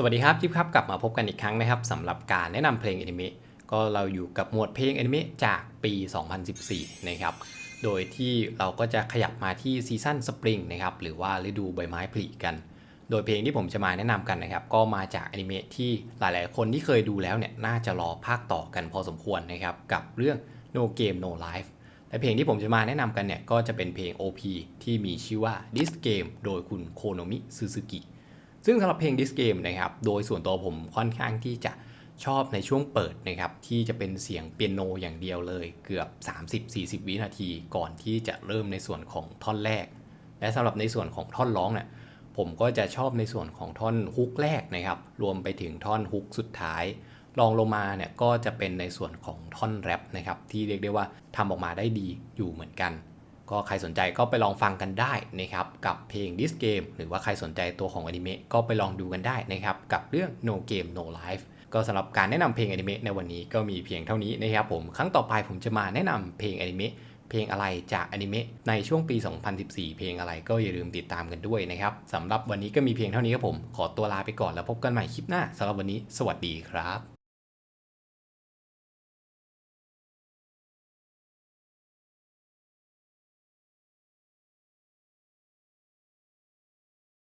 สวัสดีครับจิ๊บครับกลับมาพบกันอีกครั้งนะครับสำหรับการแนะนำเพลงอนิเมะก็เราอยู่กับหมวดเพลงอนิเมะจากปี 2014 นะครับ โดยที่เราก็จะขยับมาที่ซีซั่นสปริงนะครับหรือว่าฤดูใบไม้ผลิกัน โดยเพลงที่ผมจะมาแนะนำกันนะครับ ก็มาจากอนิเมะที่หลาย ๆ คนที่เคยดูแล้วเนี่ยน่าจะรอภาคต่อกันพอสมควรนะครับกับเรื่อง No Game No Life และเพลงที่ผมจะมาแนะนำกันเนี่ยก็จะเป็นเพลง OP ที่มีชื่อว่า This Game โดยคุณโคโนมิซูซูกิ ซึ่งสำหรับเพลง This Game นะครับ โดยส่วนตัวผมค่อนข้างที่จะชอบในช่วงเปิดนะครับ ที่จะเป็นเสียงเปียโนอย่างเดียวเลย เกือบ 30-40 วินาที ก่อนที่จะเริ่มในส่วนของท่อนแรก และสำหรับในส่วนของท่อนร้องเนี่ยผมก็จะชอบในส่วนของท่อนฮุกแรกนะครับ รวมไปถึงท่อนฮุกสุดท้ายรองลงมาเนี่ยก็จะเป็นในส่วนของท่อนแรปนะครับ ที่เรียกได้ว่าทำออกมาได้ดีอยู่เหมือนกัน ก็ใครสนใจก็ไปลองฟังกันได้นะครับกับเพลง This Game หรือว่าใครสนใจตัวของอนิเมะก็ไปลองดูกันได้นะครับกับเรื่อง No Game No Life ก็สำหรับการแนะนำเพลงอนิเมะในวันนี้ก็มีเพียงเท่านี้นะครับผมครั้งต่อไปผมจะมาแนะนำเพลงอนิเมะเพลงอะไรจากอนิเมะในช่วงปี 2014 เพลงอะไรก็อย่าลืมติดตามกันด้วยนะครับสำหรับวันนี้ก็มีเพียงเท่านี้ครับผม ขอตัวลาไปก่อนแล้วพบกันใหม่คลิปหน้าสำหรับวันนี้ สวัสดีครับ